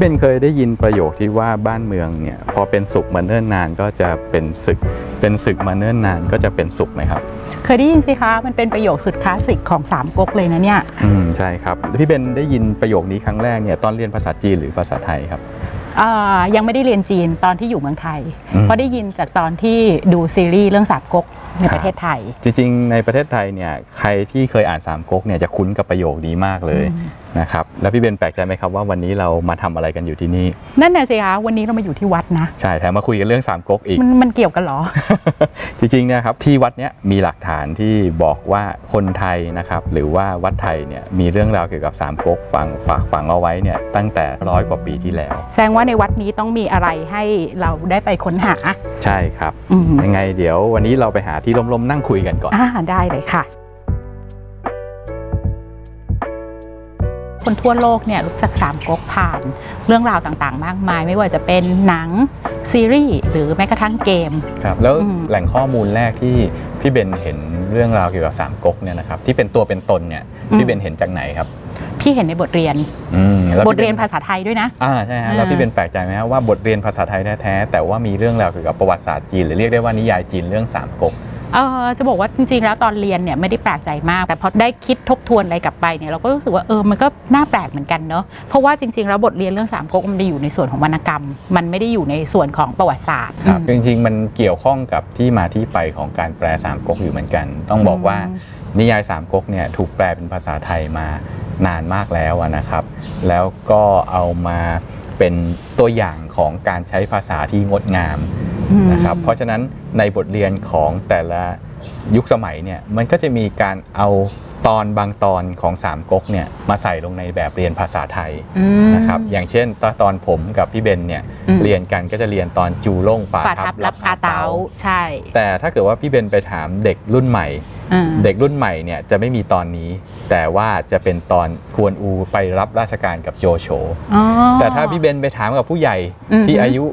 พี่เบนเคยได้ยินประโยคที่ว่าบ้านเมืองเนี่ยพอเป็นสุขมาเนิ่นนานก็จะเป็นศึก เป็นศึกมาเนิ่นนานก็จะเป็นสุขไหมครับ เคยได้ยินสิคะมันเป็นประโยคสุดคลาสสิกของสามก๊กเลยนะเนี่ยอืมใช่ครับพี่เบนได้ยินประโยคนี้ครั้งแรกเนี่ยตอนเรียนภาษาจีนหรือภาษาไทยครับเอ่อยังไม่ได้เรียนจีนตอนที่อยู่เมืองไทยอืมเพราะได้ยินจากตอนที่ดูซีรีส์เรื่องสามก๊กในครับประเทศไทย จริงๆ ในประเทศไทยเนี่ยใครที่เคยอ่านสามก๊กเนี่ยจะคุ้นกับประโยคนี้มากเลยอืมนะครับแล้วพี่เบนแปลกใจไหมครับว่าวันนี้เรามาทำอะไรกันอยู่ที่นี่ นั่นน่ะสิคะวันนี้เรามาอยู่ที่วัดนะ ใช่แถมมาคุยกันเรื่องสามก๊กอีก มันมันเกี่ยวกันเหรอ จริงๆเนี่ยครับที่วัดเนี้ยมีหลักฐานที่บอกว่าคนไทยนะครับหรือว่าวัดไทยเนี่ยมีเรื่องราวเกี่ยวกับสามก๊กฝังฝากฝังเอาไว้เนี่ยตั้งแต่ร้อยกว่าปีที่แล้ว แสดงว่าในวัดนี้ต้องมีอะไรให้เราได้ไปค้นหาใช่ครับ อืมยังไงเดี๋ยววันนี้เราไปหาที่ลมๆนั่งคุยกันก่อน อ่าได้เลยค่ะ คนทั่วโลกเนี่ยรู้จักสามก๊กผ่านเรื่องราวต่างๆ มากมาย ไม่ว่าจะเป็นหนังซีรีส์หรือแม้กระทั่งเกมครับแล้วอืมแหล่งข้อมูลแรกที่พี่เบนเห็นเรื่องราวเกี่ยวกับสามก๊กเนี่ยนะครับที่เป็นตัวเป็นตนเนี่ยพี่เบนเห็นจากไหนครับพี่เห็นในบทเรียนอืมแล้วบพี่ทเรียนบภาษาไทยด้วยนะอ่าใช่ฮะอ่าแล้วพี่เบนแปลกใจไหมครับว่าบทเรียนภาษาไทยแท้ๆแต่ว่ามีเรื่องราวเกี่ยวกับประวัติศาสตร์จีนหรือเรียกได้ว่านิยายจีนเรื่องสามก๊ก เออจะบอกว่าจริงๆ แล้วตอนเรียนเนี่ยไม่ได้แปลกใจมาก แต่พอได้คิดทบทวนอะไรกลับไปเนี่ยเราก็รู้สึกว่าเออมันก็น่าแปลกเหมือนกันเนาะเพราะว่าจริงๆ แล้วบทเรียนเรื่องสามก๊กมันจะอยู่ในส่วนของวรรณกรรม มันไม่ได้อยู่ในส่วนของประวัติศาสตร์ครับอืมจริงๆ มันเกี่ยวข้องกับที่มาที่ไปของการแปลสามก๊กอยู่เหมือนกัน ต้องบอกว่านิยายสามก๊กเนี่ยถูกแปลเป็นภาษาไทยมานานมากแล้วอะนะครับ แล้วก็เอามา เป็นตัวอย่างของการใช้ภาษาที่งดงามอืมนะครับเพราะฉะนั้นในบทเรียนของแต่ละยุคสมัยเนี่ยมันก็จะมีการเอา ตอนบางตอนของสามก๊กเนี่ยมาใส่ลงในแบบเรียนภาษาไทยอืมนะครับอย่างเช่นตอนตอนผมกับพี่เบนเนี่ยอืมเรียนกันก็จะเรียนตอนจูล่งฝาฝาทัทับบรับอาเตาใช่ แต่ถ้าเกิดว่าพี่เบนไปถามเด็กรุ่นใหม่อืมเด็กรุ่นใหม่เนี่ยจะไม่มีตอนนี้ แต่ว่าจะเป็นตอนควนอูไปรับราชการกับโจโฉอ๋อแต่ถ้าพี่เบนไปถามกับผู้ใหญ่อือฮึที่อายุ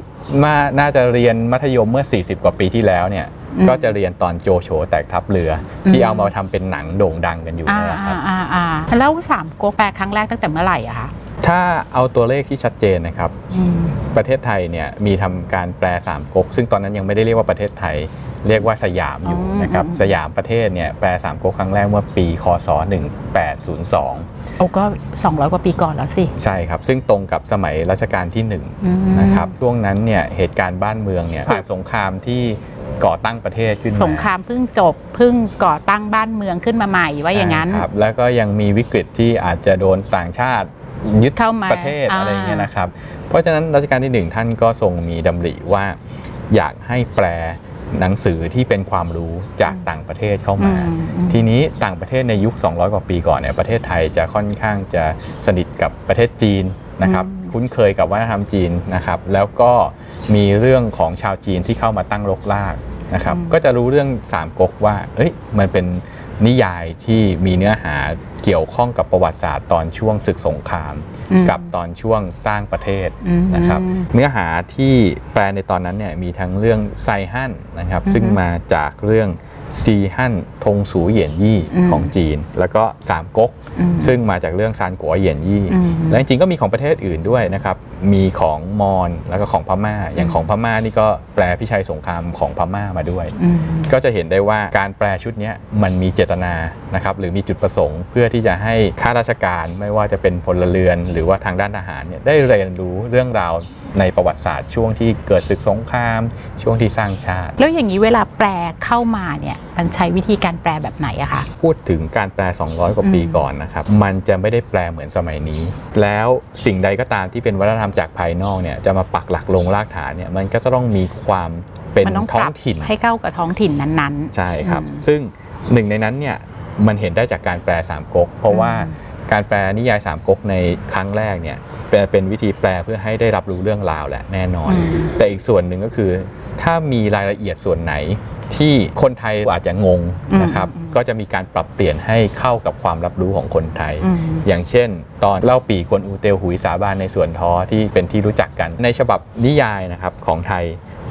มาน่าจะเรียนมัธยมเมื่อ 40 กว่าปีที่แล้วเนี่ยอืม ก็จะเรียนตอนโจโฉแตกทัพเรืออืมที่เอามาทำเป็นหนังโด่งดังกันอยู่อ่านั่นแหละครับอ่าอ่าอ่าแล้วสามก๊กแปลครั้งแรกตั้งแต่เมื่อไหร่อะคะถ้าเอาตัวเลขที่ชัดเจนนะครับอืมประเทศไทยเนี่ยมีทำการแปลสามก๊กซึ่งตอนนั้นยังไม่ได้เรียกว่าประเทศไทย เรียกว่าสยามอยู่อืมนะครับอืมสยามประเทศเนี่ยแปลสามก๊กครั้งแรกเมื่อปีคศ 1802 โอ้ก็ 200 กว่าปีก่อนแล้วสิ ใช่ครับ ซึ่งตรงกับสมัยรัชกาลที่อืม1นะครับช่วงนั้นเนี่ยเหตุการณ์บ้านเมืองเนี่ยผ่านสงครามที่ ก่อตั้งประเทศขึ้นมาสงครามเพิ่งจบเพิ่งก่อตั้งบ้านเมืองขึ้นมาใหม่ว่าอย่างนั้นใช่ครับแล้วก็ยังมีวิกฤตที่อาจจะโดนต่างชาติยึดเข้ามาประเทศอ่าอะไรอย่างเงี้ยนะครับ เพราะฉะนั้นรัชกาลที่หนึ่งท่านก็ทรงมีดำริว่าอยากให้แปลหนังสือที่เป็นความรู้จากต่างประเทศเข้ามาอืมอืมทีนี้ต่างประเทศในยุค 200 กว่าปีก่อนเนี่ยประเทศไทยจะค่อนข้างจะสนิทกับประเทศจีนนะครับอืม คุ้นเคยกับวัฒนธรรมจีนนะครับแล้วก็มีเรื่องของชาวจีนที่เข้ามาตั้งรกรากนะครับก็จะรู้เรื่องสามก๊กว่าเอ้ยมันเป็นนิยายที่มีเนื้อหาเกี่ยวข้องกับประวัติศาสตร์ตอนช่วงศึกสงครามอืมกับตอนช่วงสร้างประเทศอืมนะครับเนื้อหาที่แปลในตอนนั้นเนี่ยมีทั้งเรื่องไซฮั่นนะครับอือฮึซึ่งมาจากเรื่อง ซีฮั่นทงสูเหยียนยี่อืมของจีน แล้วก็สามก๊กอืมซึ่งมาจากเรื่องซานกัวเหยียนยี่อืมและจริงๆก็มีของประเทศอื่นด้วยนะครับ มีของมอญแล้วก็ของพม่า อย่างของพม่านี่ก็แปลพิชัยสงครามของพม่ามาด้วยอืมก็จะเห็นได้ว่าการแปลชุดเนี้ยมันมีเจตนานะครับหรือมีจุดประสงค์เพื่อที่จะให้ข้าราชการไม่ว่าจะเป็นพลเรือน หรือว่าทางด้านทหารเนี่ยได้เรียนรู้เรื่องราวในประวัติศาสตร์ช่วงที่เกิดศึกสงคราม ช่วงที่สร้างชาติ แล้วอย่างนี้เวลาแปลเข้ามาเนี่ยมันใช้วิธีการแปลแบบไหนอะคะพูดถึงการแปล 200 กว่าปีอืมก่อนนะครับ มันจะไม่ได้แปลเหมือนสมัยนี้ แล้วสิ่งใดก็ตามที่เป็นวัฒนธรรมจากภายนอกเนี่ยจะมาปักหลักลงรากฐานเนี่ยมันก็จะต้องมีความเป็นมันต้องท้ปอรับงถิ่นให้เข้ากับท้องถิ่นนั้นๆ ใช่ครับ อืม ซึ่งหนึ่งในนั้นเนี่ยมันเห็นได้จากการแปลสามก๊กเพราะว่าอืม การแปลนิยายสามก๊กในครั้งแรกเนี่ยเป็นเป็นวิธีแปลเพื่อให้ได้รับรู้เรื่องราวแหละแน่นอน อืม แต่อีกส่วนหนึ่งก็คือ ถ้ามีรายละเอียดส่วนไหนที่คนไทยอาจจะงงนะครับอืมอืมก็จะมีการปรับเปลี่ยนให้เข้ากับความรับรู้ของคนไทยอืมอย่างเช่น ตอนเล่าปีกวนอูเตลหุยสาบานในส่วนท้อที่เป็นที่รู้จักกัน ในฉบับนิยายนะครับของไทย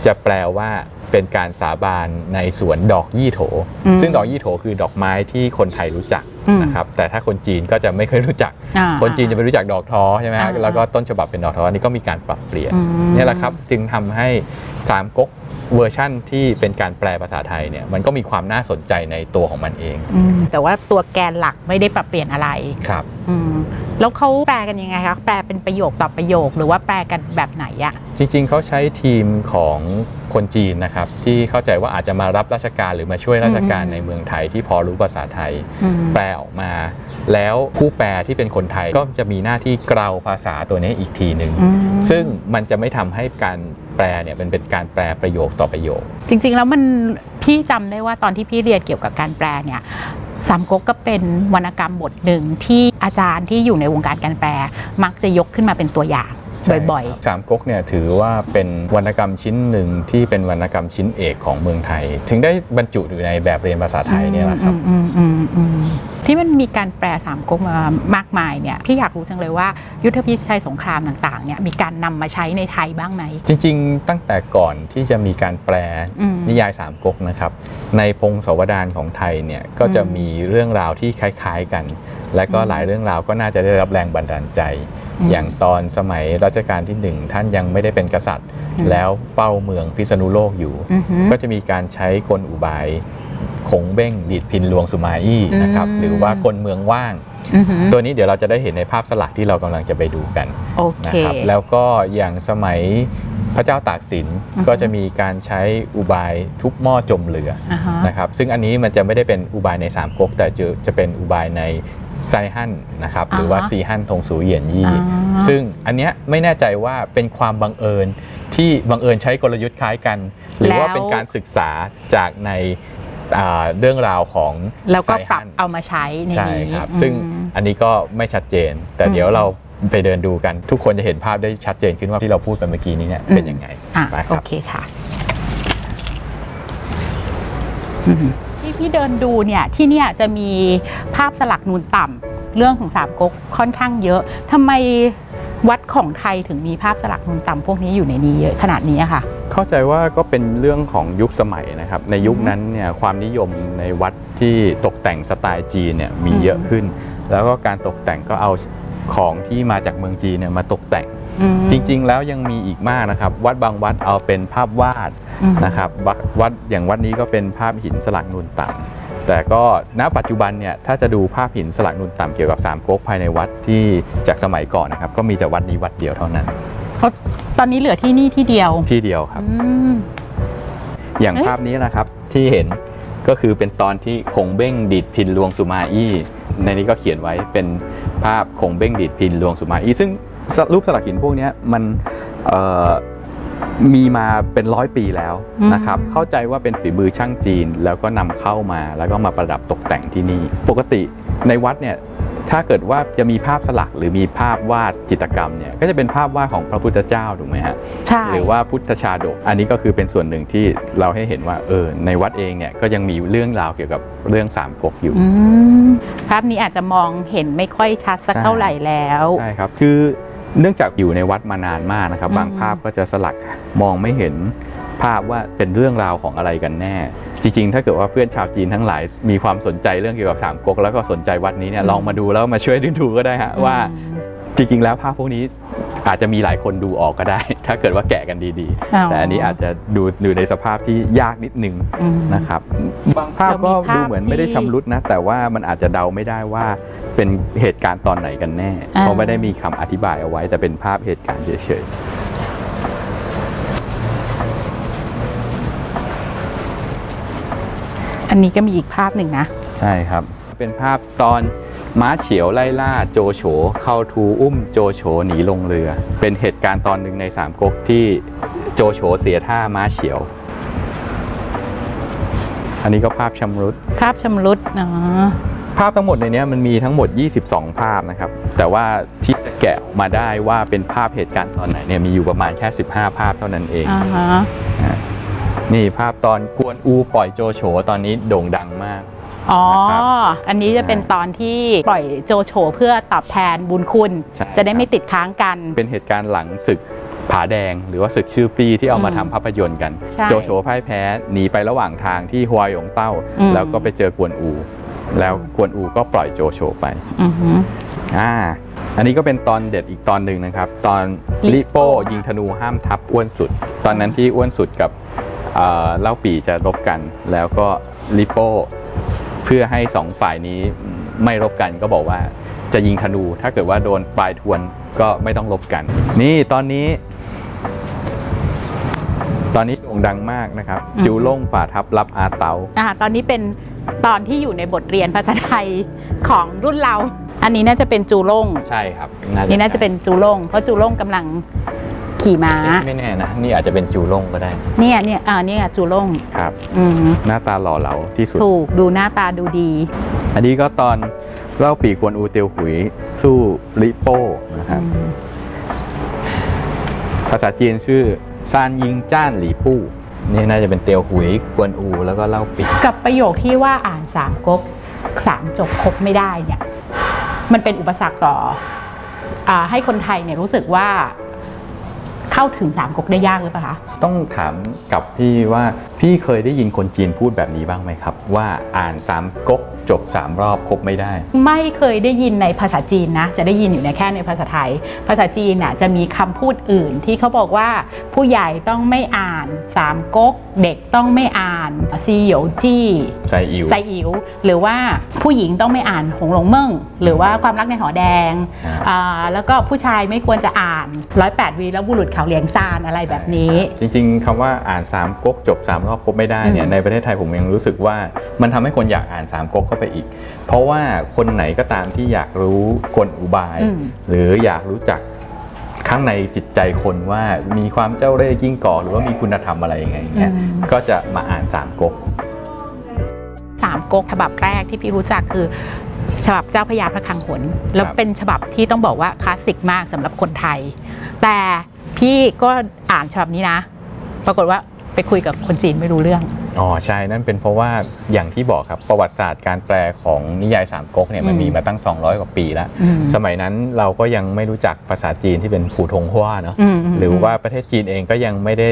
จะแปลว่าเป็นการสาบานในสวนดอกยี่โถอืมซึ่งดอกยี่โถคือดอกไม้ที่คนไทยรู้จักอืมนะครับ แต่ถ้าคนจีนก็จะไม่เคยรู้จักอ่าคนจีนจะไปรู้จักดอกท้อใช่ไหมฮะอ่าแล้วก็ต้นฉบับเป็นดอกท้ออันนี้ก็มีการปรับเปลี่ยนอืมเนี่ยแหละครับ จึงทำให้สามก๊ก เวอร์ชั่นที่เป็นการแปลภาษาไทยเนี่ยมันก็มีความน่าสนใจในตัวของมันเอง อืมแต่ว่าตัวแกนหลักไม่ได้ปรับเปลี่ยนอะไร ครับ อืมแล้วเขาแปลกันยังไงคะแปลเป็นประโยคต่อประโยค หรือว่าแปลกันแบบไหนอะจริงๆ เขาใช้ทีมของคนจีนนะครับ ที่เข้าใจว่าอาจจะมารับราชการหรือมาช่วยราชการอืมในเมืองไทยที่พอรู้ภาษาไทย อืม แปลออกมา แล้วผู้แปลที่เป็นคนไทยก็จะมีหน้าที่เกลาภาษาตัวนี้อีกทีหนึ่ง อืม ซึ่งมันจะไม่ทำให้การแปลเนี่ยมันเป็นการแปลประโยคต่อประโยค จริงๆ แล้วมันพี่จำได้ว่าตอนที่พี่เรียนเกี่ยวกับการแปลเนี่ย สามก๊กก็เป็นวรรณกรรมบทหนึ่งที่อาจารย์ที่อยู่ในวงการการแปลมักจะยกขึ้นมาเป็นตัวอย่าง บ่อยสามก๊กเนี่ยถือว่าเป็นวรรณกรรมชิ้นหนึ่งที่เป็นวรรณกรรมชิ้นเอกของเมืองไทย ถึงได้บรรจุอยู่ในแบบเรียนภาษาๆไทยเนี่ยแหละครับอืมอืมอืมอืมที่มันมีการแปลสามก๊กมามากมายเนี่ยพี่อยากรู้จังเลยว่า ยุทธพิชัยสงครามต่างๆเนี่ยมีการนำมาใช้ในไทยบ้างไหม จริง ๆ ตั้งแต่ก่อนที่จะมีการแปลอืมนิยายสามก๊กนะครับ ในพงศาวดารของไทยเนี่ยก็จะมีเรื่องราวที่คล้าย ๆ กัน และก็อืมหลายเรื่องราวก็น่าจะได้รับแรงบันดาลใจอืมอย่างตอนสมัยรัชกาลที่หนึ่งท่านยังไม่ได้เป็นกษัตริย์อืมแล้วเฝ้าเมืองพิษณุโลกอยู่อือหือก็จะมีการใช้กลอุบายขงเบ้งดีดพินลวงสุมาอี้นะครับอืมหรือว่ากลเมืองว่างอือหือตัวนี้เดี๋ยวเราจะได้เห็นในภาพสลักที่เรากำลังจะไปดูกันโอเคนะครับแล้วก็อย่างสมัย พระเจ้าตากสินอือฮึก็จะมีการใช้อุบายทุบหม้อจมเรืออ่าฮะนะครับซึ่งอันนี้มันจะไม่ได้เป็นอุบายในสามก๊กแต่จะจะเป็นอุบายในไซฮั่นนะครับหรือว่าอ่าฮะซีฮั่นทงสูเหยียนยี่อ่าซึ่งอันเนี้ยไม่แน่ใจว่าเป็นความบังเอิญที่บังเอิญใช้กลยุทธ์คล้ายกัน หรือว่าเป็นการศึกษาจากในอ่าเรื่องราวของแล้วก็ไซปรับฮั่นเอามาใช้ในใช่นี้ครับอืมซึ่งอันนี้ก็ไม่ชัดเจน แต่อืมเดี๋ยวเรา ไปเดินดูกันทุกคนจะเห็นภาพได้ชัดเจนขึ้นว่าที่เราพูดไปเมื่อกี้นี้เนี่ยเป็นยังไงอะไปคโอรับ เคค่ะอืม ที่พี่เดินดูเนี่ยที่เนี่ยจะมีภาพสลักนูนต่ำเรื่องของสามก๊กค่อนข้างเยอะทำไมวัดของไทยถึงมีภาพสลักนูนต่ำพวกนี้อยู่ในนี้เยอะขนาดนี้อะค่ะ เข้าใจว่าก็เป็นเรื่องของยุคสมัยนะครับ ในยุคนั้นเนี่ยความนิยมในวัดที่ตกแต่งสไตล์จีนเนี่ยมีเยอะขึ้น แล้วก็การตกแต่งก็เอา ของที่มาจากเมืองจีนเนี่ยมาตกแต่งอืมจริง ๆ แล้วยังมีอีกมากนะครับ วัดบางวัดเอาเป็นภาพวาดอืมนะครับวัดวัดอย่างวัดนี้ก็เป็นภาพหินสลักนูนต่ำแต่ก็ณปัจจุบันเนี่ยถ้าจะดูภาพหินสลักนูนต่ำเกี่ยวกับสามก๊กภายในวัดที่จากสมัยก่อนนะครับ ก็มีแต่วัดนี้วัดเดียวเท่านั้นเพราะตอนนี้เหลือที่นี่ที่เดียวที่เดียวครับอืมอย่างเอ๊ะภาพนี้นะครับที่เห็นก็คือเป็นตอนที่คงเบ้งดีดพินลวงสุมาอี้ ในนี้ก็เขียนไว้เป็นภาพคงเบ้งดีดพินลวงสุมาอี้ซึ่งสรูปสลักหินพวกเนี้ยมันเอ่อมีมาเป็นร้อยปีแล้วนะครับอืมเข้าใจว่าเป็นฝีมือช่างจีน แล้วก็นำเข้ามาแล้วก็มาประดับตกแต่งที่นี่ ปกติในวัดเนี่ย ถ้าเกิดว่าจะมีภาพสลักหรือมีภาพวาดจิตรกรรมเนี่ยก็จะเป็นภาพวาดของพระพุทธเจ้าถูกไหมฮะใช่หรือว่าพุทธชาดก อันนี้ก็คือเป็นส่วนหนึ่งที่เราให้เห็นว่าเออในวัดเองเนี่ยก็ยังมีเรื่องราวเกี่ยวกับเรื่องสามก๊กอยู่อืมภาพนี้อาจจะมองเห็นไม่ค่อยชัดสักใช่เท่าไหร่แล้วใช่ครับคือเนื่องจากอยู่ในวัดมานานมากนะครับอืมบางภาพก็จะสลักมองไม่เห็นภาพว่าเป็นเรื่องราวของอะไรกันแน่ จริงๆ ถ้าเกิดว่าเพื่อนชาวจีนทั้งหลายมีความสนใจเรื่องเกี่ยวกับสามก๊กแล้วก็สนใจวัดนี้เนี่ยลองมาดูแล้วมาช่วยดูดูก็ได้ฮะว่าอืมจริงๆ แล้วภาพพวกนี้อาจจะมีหลายคนดูออกก็ได้ ถ้าเกิดว่าแกะกันดีอ๋อๆแต่อันนี้อาจจะดูดูในสภาพที่ยากนิดนึงอืมนะครับบางภาพก็เรามีภาพดูเหมือนไม่ได้ที่ชำรุดนะ แต่ว่ามันอาจจะเดาไม่ได้ว่าเป็นเหตุการณ์ตอนไหนกันแน่อ่าเพราะไม่ได้มีคำอธิบายเอาไว้ แต่เป็นภาพเหตุการณ์เฉยอั นนี้ก็มีอีกภาพหนึ่งนะๆใช่ครับ เป็นภาพตอนม้าเฉียวไล่ล่าโจโฉเข้าทูอุ้มโจโฉหนีลงเรือ เป็นเหตุการณ์ตอนหนึ่งในสามก๊กที่โจโฉเสียท่าม้าเฉียว อันนี้ก็ภาพชำรุด ภาพชำรุดเนาะภาพทั้งหมดในเนี้ยมันมีทั้งหมด 22 ภาพนะครับ แต่ว่าที่จะแกะออกมาได้ว่าเป็นภาพเหตุการณ์ตอนไหนเนี่ยมีอยู่ประมาณแค่ 15 ภาพเท่านั้นเองอ่าฮะ นี่ภาพตอนกวนอูปล่อยโจโฉตอนนี้โด่งดังมาก อ๋อนะครับอันนี้จะเป็นตอนที่ปล่อยโจโฉเพื่อตอบแทนบุญคุณ ใช่จะได้ไม่ครับ ติดค้างกัน เป็นเหตุการณ์หลังศึกผาแดง หรือว่าศึกชื่อปีที่เอามาอืมทำภาพยนตร์กัน ใช่โจโฉพ่ายแพ้หนีไประหว่างทางที่ฮวายงเต้า อืม แล้วก็ไปเจอกวนอู แล้วกวนอูก็ปล่อยโจโฉไปอือหือ อ่าอันนี้ก็เป็นตอนเด็ดอีกตอนหนึ่งนะครับ ตอนลิลิโป้ โป้ยิงธนูห้ามทับอ้วนสุด ตอนนั้นที่อ้วนสุดกับ เอ่อเล่าปีจะรบกัน แล้วก็ลิโป้เพื่อให้สองฝ่ายนี้ไม่รบกันก็บอกว่าจะยิงธนู ถ้าเกิดว่าโดนปลายทวนก็ไม่ต้องรบกัน นี่ตอนนี้ ตอนนี้โด่งดังมากนะครับ จิวล่งฝ่าทับรับอาเตาอ่าตอนนี้เป็นตอนที่อยู่ในบทเรียนภาษาไทยของรุ่นเรา อันนี้น่าจะเป็นจูล่งใช่ครับ นี่น่าจะเป็นจูล่งเพราะจูล่งกำลัง ขี่ม้า ไม่แน่นะ นี่อาจจะเป็นจิวล่งก็ได้ เนี่ยเนี่ยอ่าเนี่ยจูล่งครับ อืมหน้าตาหล่อเหลาที่สุด ถูกดูหน้าตาดูดี อันนี้ก็ตอนเล่าปีกวนอูเตียวหุยสู้ลิโป้นะครับอืมภาษาจีนชื่อซานยิงจ้านหลีปู้นี่น่าจะเป็นเตียวหุยกวนอูแล้วก็เล่าปีกับประโยคที่ว่าอ่านสามก๊กสามจบครบไม่ได้เนี่ย มันเป็นอุปสรรคต่ออาให้คนไทยเนี่ยรู้สึกว่า เข้าถึงสามก๊กได้ยากหรือเปล่าคะ ต้องถามกับพี่ว่าพี่เคยได้ยินคนจีนพูดแบบนี้บ้างไหมครับ ว่าอ่านสามก๊ก จบสามรอบครบไม่ได้ ไม่เคยได้ยินในภาษาจีนนะ จะได้ยินอยู่ในแค่ในภาษาไทย ภาษาจีนน่ะจะมีคำพูดอื่นที่เขาบอกว่าผู้ใหญ่ต้องไม่อ่านสามก๊กเด็กต้องไม่อ่านซีเหยวจี้ใจอิ๋วไซอิ๋วหรือว่าผู้หญิงต้องไม่อ่านหงหลงเมิ่งหรือว่าความรักในหอแดงอ่าอ่าแล้วก็ผู้ชายไม่ควรจะอ่านร้อยแปดวีแล้วบุรุษเขาเหลียงซานอะไรแบบนี้ จริง ๆคำว่าอ่านสามก๊กจบสามรอบครบไม่ได้เนี่ยอืมในประเทศไทยผมยังรู้สึกว่ามันทำให้คนอยากอ่านสามก๊กเข้าไปอีก เพราะว่าคนไหนก็ตามที่อยากรู้กลอุบายอืมหรืออยากรู้จักข้างในจิตใจคนว่ามีความเจ้าเร่ห์ยิ่งก่อ หรือว่ามีคุณธรรมอะไรยังไงเนี่ยอืมก็จะมาอ่านสามก๊กสามก๊กฉบับแรกที่พี่รู้จักคือฉบับเจ้าพระยาพระคลังหนแล้วเป็นฉบับที่ต้องบอกว่าคลาสสิกมากสำหรับคนไทย แต่พี่ก็อ่านฉบับนี้นะ ปรากฏว่าไปคุยกับคนจีนไม่รู้เรื่อง อ๋อใช่นั่นเป็นเพราะว่าอย่างที่บอกครับประวัติก๊ศาสตร์การแปลของนิยายสามก๊กเนี่ยมันอืมมีมาตั้ง 200 กว่าปีแล้วอืมสมัยนั้นเราก็ยังไม่รู้จักภาษาจีนที่เป็นผู่ทงฮั่วเนาะอืมมหรือว่าประเทศจีนเองก็ยังไม่ได้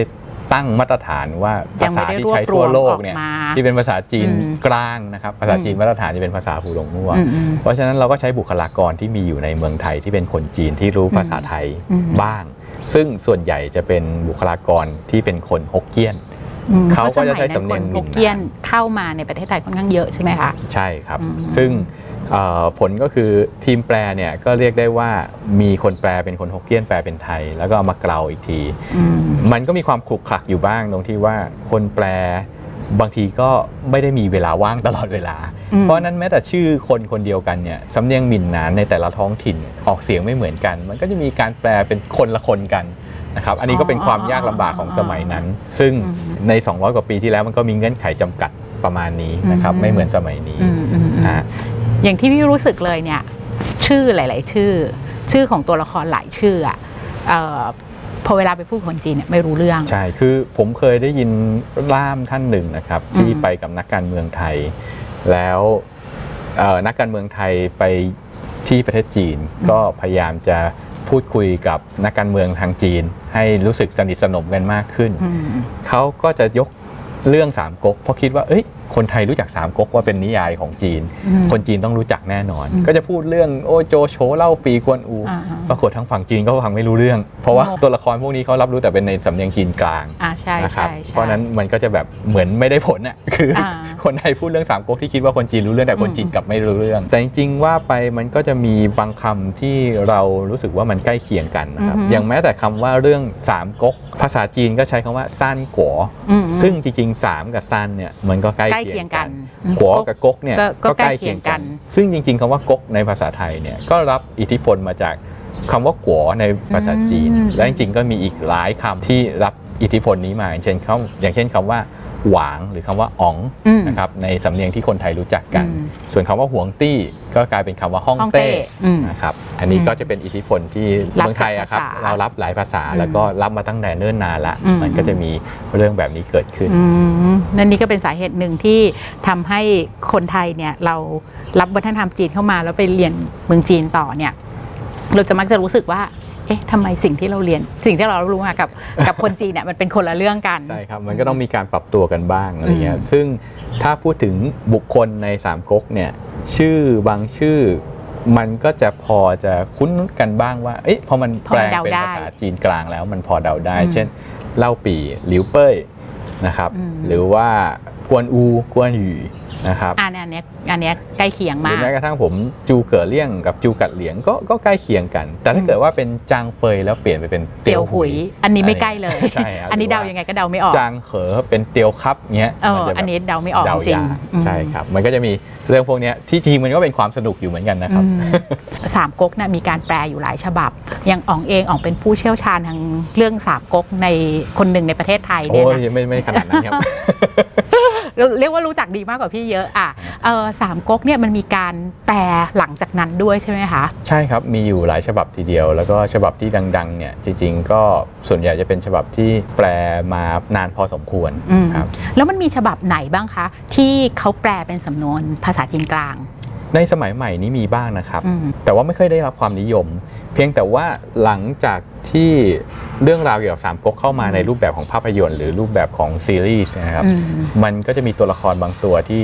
ตั้งมาตรฐานว่ายัภางไม่ษาได้ที่รวบใช้รทั่ววมโลอกอกเนี่ยมาที่เป็นภาษาจีนอืมกลางนะครับภาษาจีนมาตรฐานจะเป็นภาษาผู่ทงฮั่วอืมอืมเพราะฉะนั้นเราก็ใช้บุคลากรที่มีอยู่ในเมืองไทยที่เป็นคนจีนที่รู้ภาษาไทยอืมบ้าง ซึ่งส่วนใหญ่จะเป็นบุคลากรที่เป็นคนฮกเกี้ยน อืมเขาก็จะใช้พรสำเนียงมัหมิ่คนนฮกเกี้ยนเข้ามาในประเทศไทยค่อนข้างเยอะใช่ไหมคะ ใช่ครับ อืม ซึ่งเอ่อผลก็คือทีมแปลเนี่ยก็เรียกได้ว่ามีคนแปลเป็นคนฮกเกี้ยนแปลเป็นไทย แล้วก็เอามาเกลาอีกที อืม มันก็มีความขลุกขลักอยู่บ้างตรงที่ว่าคนแปลบางทีก็ไม่ได้มีเวลาว่างตลอดเวลา อืม เพราะฉะนั้นแม้แต่ชื่อคนคนเดียวกันเนี่ยสำเนียงหมิ่นหนานในแต่ละท้องถิ่นออกเสียงไม่เหมือนกัน มันก็จะมีการแปลเป็นคนละคนกัน นะครับอันนี้ก็เป็นความยากลำบากของสมัยนั้น ซึ่งใน 200 กว่าปีที่แล้วมันก็มีเงื่อนไขจำกัดประมาณนี้นะครับไม่เหมือนสมัยนี้อืมอืมอืมฮะอย่างที่พี่รู้สึกเลยเนี่ยชื่อหลาย ๆ ชื่อ ชื่อของตัวละครหลายชื่ออะเอ่อพอเวลาไปพูดกับคนจีนเนี่ยไม่รู้เรื่อง ใช่ คือผมเคยได้ยินล่ามท่านหนึ่งนะครับอืมที่ไปกับนักการเมืองไทย แล้วเอ่อนักการเมืองไทยไปที่ประเทศจีนก็พยายามจะ พูดคุยกับนักการเมืองทางจีน ให้รู้สึกสนิทสนมกันมากขึ้นอืมเขาก็จะยกเรื่องสามก๊กเพราะคิดว่าเอ้ย คนไทยรู้จักสามก๊กว่าเป็นนิยายของจีนอืมคนจีนต้องรู้จักแน่นอนอืมก็จะพูดเรื่องโอโจโฉเล่าปีกวนอูอ่าปรากฏทางฝั่งจีนก็ฟังไม่รู้เรื่อง เพราะว่าโอ้ตัวละครพวกนี้เขารับรู้แต่เป็นในสำเนียงจีนกลางอ่าใช่นะครับใช่ใช่เพราะฉะนั้นมันก็จะแบบเหมือนไม่ได้ผลอะคืออาคนไทยพูดเรื่องสามก๊กที่คิดว่าคนจีนรู้เรื่องแต่คนจีนอืมกลับไม่รู้เรื่อง แต่จริงๆว่าไปมันก็จะมีบางคำที่เรารู้สึกว่ามันใกล้เคียงกันนะครับอย่างแม้แต่คำว่าเรื่องสามก๊กภาษาจีนก็ใช้คำว่าซ่านกัวอืมซึ่งจริงๆสามกับซันเนี่ยมันก็ใกล้ใกล้เคีเคียยงงกักันนกัวกับก๊กเนี่ยก็ก็ใกล้เคียงกัน ซึ่งจริง ๆคำว่าก๊กในภาษาไทยเนี่ยก็รับอิทธิพลมาจากคำว่ากัวในภาษาจีนอืมและจริงๆก็มีอีกหลายคำที่รับอิทธิพลนี้มา อย่างเช่นคำอย่างเช่นคำว่า หวางหรือคำว่าอ๋องอืมนะครับในสำเนียงที่คนไทยรู้จักกันอืมส่วนคำว่าหวงตี้ก็กลายเป็นคำว่าฮ่องฮ่องเต้เต้อืมนะครับอันนี้อืมก็จะเป็นอิทธิพลที่รับเมืองไทยอะครับจากภาษาเรารับหลายภาษาอืมแล้วก็รับมาตั้งแต่เนิ่นนานละอืมมันก็จะมีเรื่องแบบนี้เกิดขึ้นอืมนั่นนี่ก็เป็นสาเหตุหนึ่งที่ทำให้คนไทยเนี่ยเรารับวัฒนธรรมจีนเข้ามาแล้วไปเรียนเมืองจีนต่อเนี่ยเราจะมักจะรู้สึกว่า เอ๊ะทำไมสิ่งที่เราเรียน สิ่งที่เรารู้มากับกับคนจีนเนี่ยมันเป็นคนละเรื่องกัน ใช่ครับ มันก็ต้องมีการปรับตัวกันบ้างอะไรเงี้ยอืมซึ่งถ้าพูดถึงบุคคลในสามก๊กเนี่ยชื่อบางชื่อมันก็จะพอจะคุ้นกันบ้างว่า เอ๊ะพอมันพอแปลมันงเดาเป็นได้ภาษาจีนกลางแล้วมันพอเดาได้อืมเช่น เล่าปี่หลิวเป้ยนะครับอืมหรือว่ากวนอู กวนหยี นะครับอันเนี้ยอันเนี้ยใกล้เคียงหรืมาอกแม้กระทั่งผมจูเก๋อเลี่ยงกับจูกัดเหลียงก็ก็ใกล้เคียงกัน แต่ถ้าเกิดว่าเป็นจางเฟยแล้วเปลี่ยนไปเป็นเตียวหุย อันนี้ไม่ใกล้เลยใช่ครับอันนี้หรืเดาว่ายังไงก็เดาไม่ออกจางเขอเป็นเตียวครับเงี้ยเออมัจะแบบอันนี้เดาไม่ออกเดาจริงยากอืมใช่ครับมันก็จะมีเรื่องพวกเนี้ยที่จริงมันก็เป็นความสนุกอยู่เหมือนกันนะครับอืมสามก๊กเนี่ยมีการแปลอยู่หลายฉบับ อย่างอ๋องเองอ๋องเป็นผู้เชี่ยวชาญทางเรื่องสามก๊กในคนหนึ่งในประเทศไทยโอ้เนี่ยนะยไม่ไม่ขนาดนั้นครับ เรียกว่ารู้จักดีมากกว่าพี่เยอะอะเออสามก๊กเนี่ยมันมีการแปลหลังจากนั้นด้วยใช่ไหมคะ ใช่ครับมีอยู่หลายฉบับทีเดียว แล้วก็ฉบับที่ดังๆเนี่ยจริงๆ ก็ส่วนใหญ่จะเป็นฉบับที่แปลมานานพอสมควรอืมครับแล้วมันมีฉบับไหนบ้างคะ ที่เขาแปลเป็นสำนวนภาษาจีนกลางในสมัยใหม่นี้มีบ้างนะครับอืมแต่ว่าไม่ค่อยได้รับความนิยม เพียงแต่ว่าหลังจากที่ เรื่องราวเกี่ยวกับสามก๊กเข้ามาในรูปแบบของภาพยนตร์หรือรูปแบบของซีรีส์นะครับอืมมันก็จะมีตัวละครบางตัวที่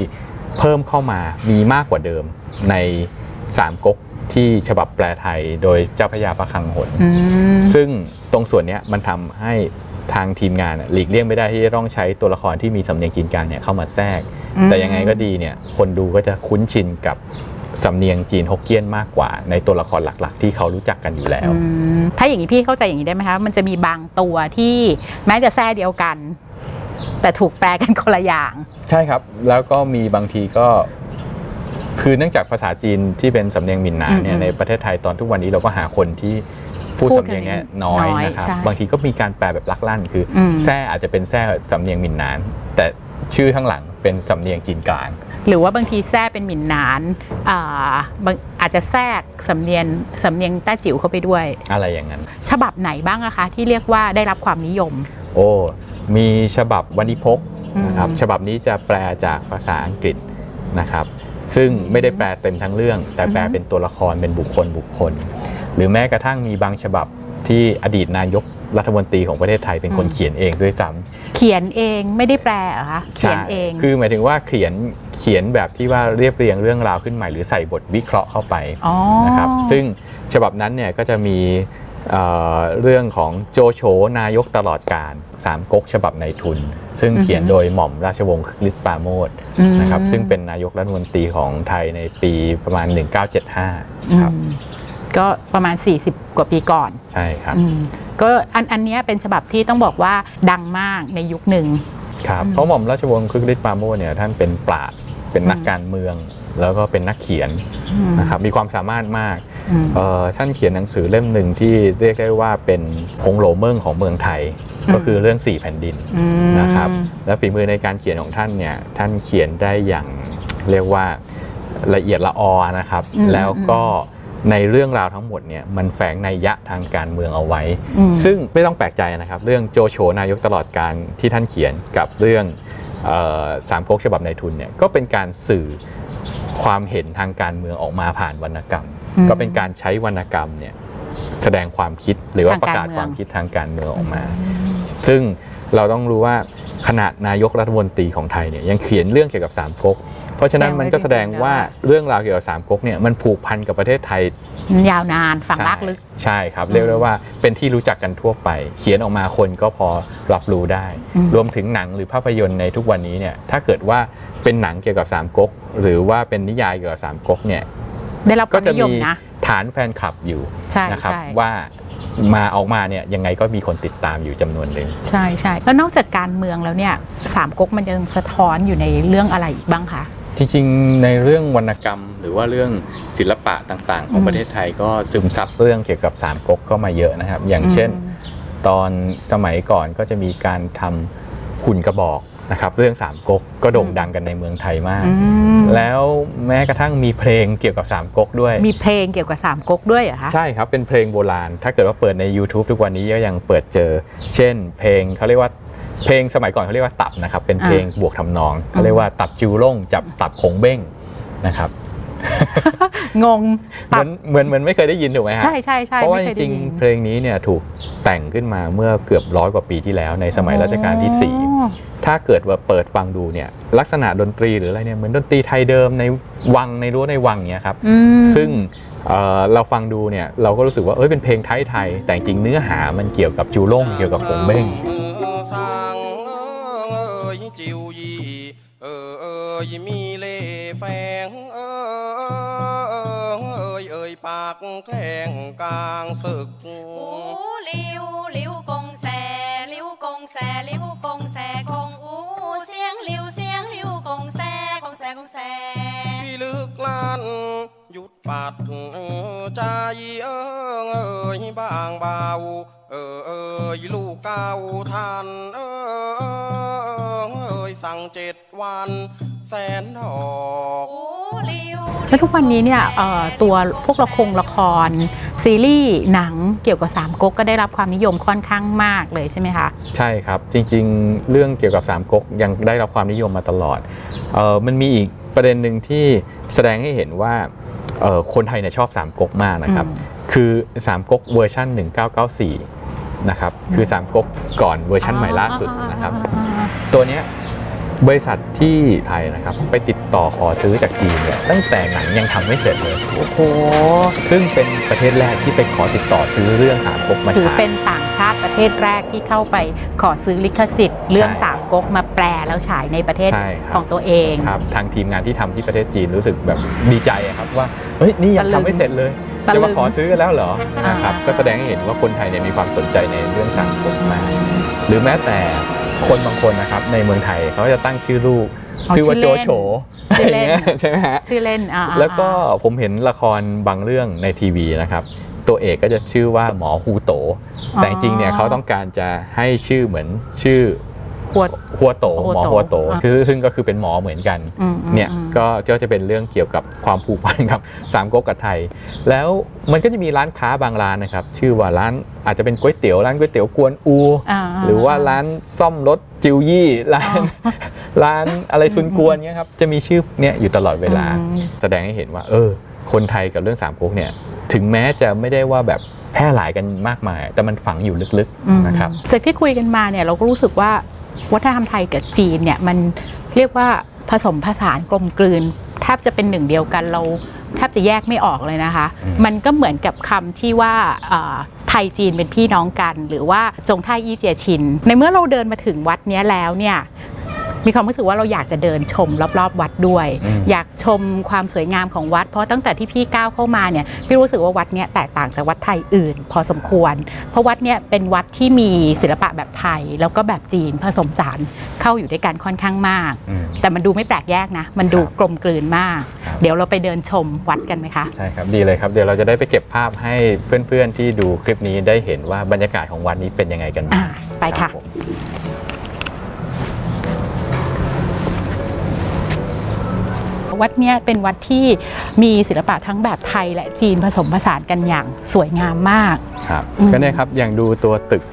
เพิ่มเข้ามามีมากกว่าเดิมในสามก๊กที่ฉบับแปลไทยโดยเจ้าพระยาประคังหนอืมซึ่งตรงส่วนเนี้ยมันทำให้ทางทีมงานอะหลีกเลี่ยงไม่ได้ที่จะต้องใช้ตัวละครที่มีสำเนียงจีนกลางเนี่ยเข้ามาแทรก แต่ยังไงก็ดีเนี่ยคนดูก็จะคุ้นชินกับ สำเนียงจีนฮกเกี้ยนมากกว่า ในตัวละครหลักๆ ที่เขารู้จักกันอยู่แล้วอืมถ้าอย่างนี้พี่เข้าใจอย่างนี้ได้ไหมคะ มันจะมีบางตัวที่แม้จะแท้เดียวกัน แต่ถูกแปลกันคนละอย่าง ใช่ครับ แล้วก็มีบางทีก็คือเนื่องจากภาษาจีนที่เป็นสำเนียงหมินหนาเนี่อืยมในประเทศไทยตอนทุกวันนี้เราก็หาคนที่พูดพูดสำเนียงเนี้ยน้อยน้อยนะครับใช่บางทีก็มีการแปลแบบลักลั่น คืออมแท้อาจจะเป็นแท้สำเนียงหมินหนาน แต่ชื่อข้างหลังเป็นสำเนียงจีนกลาง หรือว่าบางทีแทรกเป็นหมิ่นหนานอ่าบางอาจจะแทรกสำเนียงสำเนียงแต้จิ๋วเข้าไปด้วย อะไรอย่างนั้น ฉบับไหนบ้างอะคะที่เรียกว่าได้รับความนิยม โอ้มีฉบับวันนิพกนะครับอืมฉบับนี้จะแปลจากภาษาอังกฤษนะครับ ซึ่งไม่ได้แปลเต็มทั้งเรื่อง แต่แปลอือฮึเป็นตัวละครเป็นบุคคลบุคคล หรือแม้กระทั่งมีบางฉบับที่อดีตนายก รัฐมนตรีของประเทศไทยเป็นคนเขียนเองด้วยซ้ำ เขียนเองไม่ได้แปลเหรอคะเขียนเอง ใช่คือหมายถึงว่าเขียนเขียนแบบที่ว่าเรียบเรียงเรื่องราวขึ้นใหม่หรือใส่บทวิเคราะห์เข้าไปอ๋อนะครับ ซึ่งฉบับนั้นเนี่ยก็จะมีเอ่อเรื่องของโจโฉนายกตลอดการสามก๊กฉบับในทุน ซึ่งเขียนอือฮึโดยหม่อมราชวงศ์คึกฤทธิ์ปราโมทอืมนะครับ ซึ่งเป็นนายกรัฐมนตรีของไทยในปีประมาณ 1975อืครับมก็ประมาณ 40 กว่าปีก่อนใช่ครับ อืมก็อันอันเนี้ยเป็นฉบับที่ต้องบอกว่าดังมากในยุคหนึ่งครับอืมเพราะหม่อมราชวงศ์คึกฤทธิ์ปราโมทเนี่ยท่านเป็นปราชญ์เป็นนักอืมการเมือง แล้วก็เป็นนักเขียนนะครับมีความสามารถมากอืมเอ่อท่านเขียนหนังสือเล่มหนึ่งที่เรียกได้ว่าเป็นพงโหลเมิ่งของเมืองไทยอืมก็คือเรื่องสี่แผ่นดินอืมนะครับและฝีมือในการเขียนของท่านเนี่ยท่านเขียนได้อย่างเรียกว่าละเอียดละออนะครับอืมแล้วก็ ในเรื่องราวทั้งหมดเนี่ยมันแฝงในยยะทางการเมืองเอาไว้อืมซึ่งไม่ต้องแปลกใจนะครับ เรื่องโจโฉนายกตลอดการที่ท่านเขียนกับเรื่องเออสามก๊กฉบับในทุนเนี่ยก็เป็นการสื่อความเห็นทางการเมืองออกมาผ่านวรรณกรรมอืมก็เป็นการใช้วรรณกรรมเนี่ยแสดงความคิดหรือว่าทางประการกาศเมืองความคิดทางการเมืองออกมา ซึ่งเราต้องรู้ว่าขนาดนายกรัฐมนตรีของไทยเนี่ยยังเขียนเรื่องเกี่ยวกับสามก๊ก เพราะฉะนั้นมันก็แสดงว่าเรื่องราวเกี่ยวกับสามก๊กเนี่ยมันผูกพันกับประเทศไทยยาวนานฝังลากลึก ใช่ครับ เรียกได้ว่าเป็นที่รู้จักกันทั่วไป เขียนออกมาคนก็พอรับรู้ได้อืมรวมถึงหนังหรือภาพยนตร์ในทุกวันนี้เนี่ยถ้าเกิดว่าเป็นหนังเกี่ยวกับสามก๊กหรือว่าเป็นนิยายเกี่ยวกับสามก๊กเนี่ยได้รับคก็วามจะนิยมมีนะฐานแฟนคลับอยู่ใช่นะครับใช่ว่ามาออกมาเนี่ยยังไงก็มีคนติดตามอยู่จำนวนหนึ่งใช่ใช่แล้วนอกจากการเมืองแล้วเนี่ยสามก๊กมันยังสะท้อนอยู่ในเรื่องอะไรอีกบ้างคะ จริงๆ ในเรื่องวรรณกรรม หรือว่าเรื่องศิลปะต่างๆ ของอืมประเทศไทยก็ซึมซับเรื่องเกี่ยวกับสามก๊กก็มาเยอะนะครับ อย่างเช่น ตอนสมัยก่อนก็จะมีการทำหุ่นกระบอกนะครับเรื่องสามก๊กก็โด่งดังกันในเมืองไทยมากอืมแล้วแม้กระทั่งมีเพลงเกี่ยวกับสามก๊กด้วย มีเพลงเกี่ยวกับสามก๊กด้วยเหรอคะใช่ครับเป็นเพลงโบราณ ถ้าเกิดว่าเปิดใน YouTube ทุกวันนี้ก็ยังเปิดเจอ เช่น เพลงเขาเรียกว่า เพลงสมัยก่อนเขาเรียกว่าตับนะครับ เป็นเพลงบวกทำนองเขาเรียกว่าตับจิวล่งจับตับขงเบ้งนะครับงงเหมือนเหมือนเหมือนไม่เคยได้ยินถูกไหมฮะใช่ใช่ใช่เพราะว่าไม่จเคยได้ริงยินๆเพลงนี้เนี่ยถูกแต่งขึ้นมาเมื่อเกือบร้อยกว่าปีที่แล้วในสมัยรัชกาลที่สี่อ๋อถ้าเกิดว่าเปิดฟังดูเนี่ยลักษณะดนตรีหรืออะไรเนี่ยเหมือนดนตรีไทยเดิมในวังในรั้วในวังเนี่ยครับอืมซึ่งเอ่อเราฟังดูเนี่ยเราก็รู้สึกว่าเอ้ยเป็นเพลงไทยไทยๆแต่จริงๆเนื้อหามันเกี่ยวกับจูล่งเกี่ยวกับผงเบ้ง เออเอยมีเล่แฝงเออเอยเอยปากแกล้งกลางศึกหูลิวลิวกงแสลิวกงแสลิวกงแสกงอูเสียงลิวเสียงลิวกงแสกงแสกงแสพี่ลึกล้านหยุดปัดเออใจเออเอยบางเบาเออเอยลูกเก้าทันเออ สั่งเจ็ดวัน แสนดอกหูลิวแล้วทุกวันนี้เนี่ยเอ่อตัวพวกละครละคร ซีรีส์หนังเกี่ยวกับสามก๊กก็ได้รับความนิยมค่อนข้างมากเลยใช่ไหมคะ ใช่ครับ จริงๆ เรื่องเกี่ยวกับสามก๊กยังได้รับความนิยมมาตลอดเออมันมีอีกประเด็นหนึ่งที่แสดงให้เห็นว่าเอ่อคนไทยเนี่ยชอบสามก๊กมากนะครับ อืม คือสามก๊กเวอร์ชัน1994 นะครับ คือสามก๊กก่อนเวอร์ชันใหม่ล่าสุดนะครับ ตัวเนี้ย บริษัทที่ไทยนะครับ ไปติดต่อขอซื้อจากจีนเนี่ยตั้งแต่หนังยังทำไม่เสร็จเลย โอ้โห ซึ่งเป็นประเทศแรกที่ไปขอติดต่อซื้อเรื่องสามก๊กมาถือฉายเป็นต่างชาติประเทศแรกที่เข้าไปขอซื้อลิขสิทธิ์เรื่องใช่สามก๊กมาแปลแล้วฉายในประเทศใช่ครับของตัวเองครับทางทีมงานที่ทำที่ประเทศจีนรู้สึกแบบดีใจอะครับว่าเฮ้ยนี่ยังตะลึงทำไม่เสร็จเลยตะลึจะงมาขอซื้อกันแล้วเหรออ่านนะครับก็แสดงให้เห็นว่าคนไทยเนี่ยมีความสนใจในเรื่องสังคมมากหรือแม้แต่ คนบางคนนะครับในเมืองไทยเขาจะตั้งชื่อลูกเอาชื่อว่าชื่โจอเล่นโฉชื่อเล่นย่างงี้ยใช่ไหมฮะชื่อเล่นอ่าๆๆแล้วก็ผมเห็นละครบางเรื่องในทีวีนะครับตัวเอกก็จะชื่อว่าหมอฮูโต แต่จริงๆเนี่ยเขาต้องการจะให้ชื่อเหมือนชื่อ ขวดหัวโตหมอหัหัววโตโตอะคือซึ่งก็คือเป็นหมอเหมือนกันอืมๆๆเนี่ยก็ก็จะเป็นเรื่องเกี่ยวกับความผูกพันกับสามก๊กกับไทย แล้วมันก็จะมีร้านค้าบางร้านนะครับ ชื่อว่าร้านอาจจะเป็นก๋วยเตี๋ยวร้านก๋วยเตี๋ยวกวนอูาๆหรือว่าร้านซ่อมรถจิวยี่ร้านอ๋อร้านอะไรซุนกวนเนี่ยครับจะมีชื่อเนี่ยอยู่ตลอดเวลาอืมแสดงให้เห็นว่า เออ คนไทยกับเรื่องสามก๊กเนี่ยถึงแม้จะไม่ได้ว่าแบบแพร่หลายกันมากมาย แต่มันฝังอยู่ลึกอืมๆนะครับจากที่คุยกันมาเนี่ยเราก็รู้สึกว่า วัฒนธรรมไทยกับจีนเนี่ยมันเรียกว่าผสมผสานกลมกลืนแทบจะเป็นหนึ่งเดียวกันเราแทบจะแยกไม่ออกเลยนะคะอืมมันก็เหมือนกับคำที่ว่าเอ่อไทยจีนเป็นพี่น้องกัน หรือว่าจงไทยี่เจียชิน ในเมื่อเราเดินมาถึงวัดเนี้ยแล้วเนี่ย มีความรู้สึกว่าเราอยากจะเดินชมรอบ ๆ วัดด้วยอืมอยากชมความสวยงามของวัด เพราะตั้งแต่ที่พี่ก้าวเข้ามาเนี่ยพี่รู้สึกว่าวัดเนี้ยแตกต่างจากวัดไทยอื่น พอสมควร เพราะวัดเนี้ยเป็นวัดที่มีศิลปะแบบไทย แล้วก็แบบจีนผสมสานเข้าอยู่ด้วยกันค่อนข้างมากอืมแต่มันดูไม่แปลกแยกนะ มันดูครับกลมกลืนมากครับเดี๋ยวเราไปเดินชมวัดกันไหมคะใช่ครับดีเลยครับเดี๋ยวเราจะได้ไปเก็บภาพให้เพื่อนๆที่ดูคลิปนี้ได้เห็นว่าบรรยากาศของวัดนี้เป็นยังไงกันบ้าอ่างไปค่ะ วัดเนี้ยเป็นวัดที่มีศิลปะทั้งแบบไทยและจีนผสมผสานกันอย่างสวยงามมาก ครับอืม ก็เนี่ยครับอย่างดูตัวตึก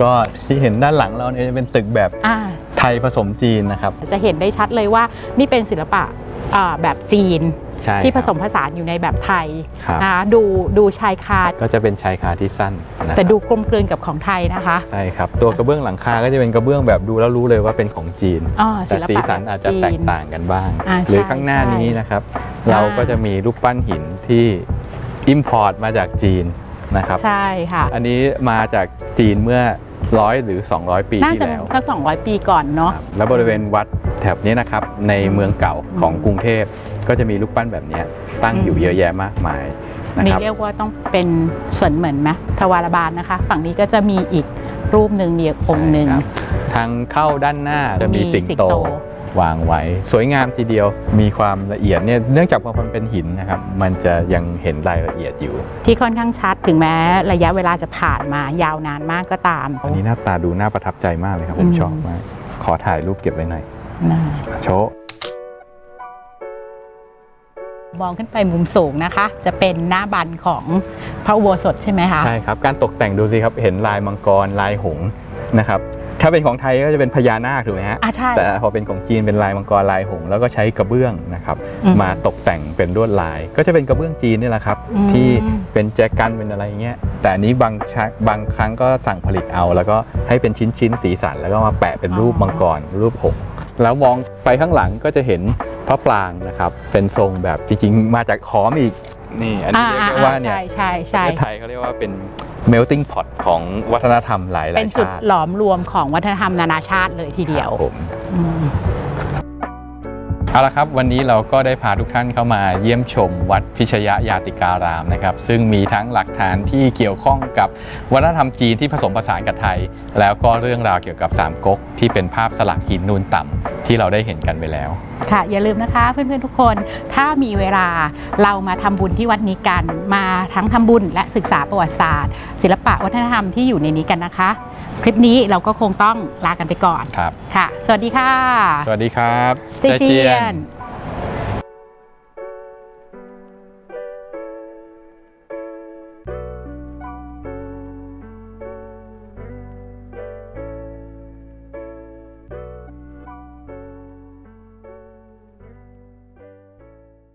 ก็ที่เห็นด้านหลังเราเนี่ยจะเป็นตึกแบบอ่า ไทยผสมจีนนะครับ จะเห็นได้ชัดเลยว่านี่เป็นศิลปะอ่าแบบจีน ใช่ที่ผครับสมผสานอยู่ในแบบไทยครับนะคะดูดูชายคาก็จะเป็นชายคาที่สั้นนะครับแต่ดูกลมกลืนกับของไทยนะคะใช่ครับตัวกระเบื้องหลังคาก็จะเป็นกระเบื้องแบบดูแล้วรู้เลยว่าเป็นของจีน อ๋อแต่ศิลสีปะสันแบบอาจจะจีแตกน ต่างกันบ้าง อ่าหรือใช่ข้างหน้าใช่นี้นะครับ อ่า เราก็จะมีรูปปั้นหินที่อิมพอร์ตมาจากจีนนะครับ ใช่ค่ะ อันนี้มาจากจีนเมื่อร้อยหรือ 200 ปีน่าที่จะแล้วสัก 200 ปีก่อนเนาะ ครับแล้วบริเวณวัดแถบนี้นะครับในเมืองเก่าของอืมกรุงเทพ ก็จะมีรูปปั้นแบบเนี้ยตั้งอยู่อืมเยอะแยะมากมายนะนี่ครับเรียกว่าต้องเป็นส่วนเหมือนไหมทวารบาลนะคะ ฝั่งนี้ก็จะมีอีกรูปหนึ่งมีอีกองค์หนึ่งครับทางเข้าด้านหน้าจะมีมีสิงสิงโตโตวางไว้ สวยงามทีเดียวมีความละเอียดเนี่ยเนื่องจากว่ามันเป็นหินนะครับ มันจะยังเห็นรายละเอียดอยู่ ที่ค่อนข้างชัดถึงแม้ระยะเวลาจะผ่านมายาวนานมากก็ตาม อันนี้หน้าตาดูน่าประทับใจมากเลยครับผมอืมชอบมากขอถ่ายรูปเก็บไว้หน่อยนะโชว์ มองขึ้นไปมุมสูงนะคะ จะเป็นหน้าบันของพระอุโบสถใช่ไหมคะ ใช่ครับ การตกแต่งดูสิครับ เห็นลายมังกร ลายหงส์นะครับ ถ้าเป็นของไทยก็จะเป็นพญานาคถูกไหมฮะ อะใช่แต่พอเป็นของจีนเป็นลายมังกร ลายหงส์แล้วก็ใช้กระเบื้องนะครับ อืมมาตกแต่งเป็นลวดลาย ก็จะเป็นกระเบื้องจีนนี่แหละครับ อืม ที่เป็นแจกันเป็นอะไรอย่างเงี้ย แต่อันนี้บางชักบางครั้งก็สั่งผลิตเอา แล้วก็ให้เป็นชิ้นชิ้นๆสีสัน แล้วก็มาแปะเป็นรูปมังกร รูปหงส์ แล้วมองไปข้างหลังก็จะเห็นพระปรางนะครับ เป็นทรงแบบจริงๆ มาจากขอมอีกนี่อันนี้เรียกได้ว่าเนี่ยใช่ใช่ปใช่ระเทศไทยเขาเรียกว่าเป็น melting pot ของวัฒนธรรมหลายๆเป็นจุดชาติหลอมรวมของวัฒนธรรมนานาชาติเลยทีเดียว ครับผม อืม เอาละครับวันนี้เราก็ได้พาทุกท่านเข้ามาเยี่ยมชมวัดพิชยยาติการามนะครับ ซึ่งมีทั้งหลักฐานที่เกี่ยวข้องกับวัฒนธรรมจีนที่ผสมผสานกับไทย แล้วก็เรื่องราวเกี่ยวกับสามก๊กที่เป็นภาพสลักหินนูนต่ำที่เราได้เห็นกันไปแล้ว ค่ะ อย่าลืมนะคะเพื่อนๆทุกคนถ้ามีเวลาเรามาทำบุญที่วัดนี้กันมาทั้งทำบุญและศึกษาประวัติศาสตร์ ศิลปะวัฒนธรรมที่อยู่ในนี้กันนะคะ คลิปนี้เราก็คงต้องลากันไปก่อนครับค่ะ สวัสดีค่ะ สวัสดีครับเจเจียน friend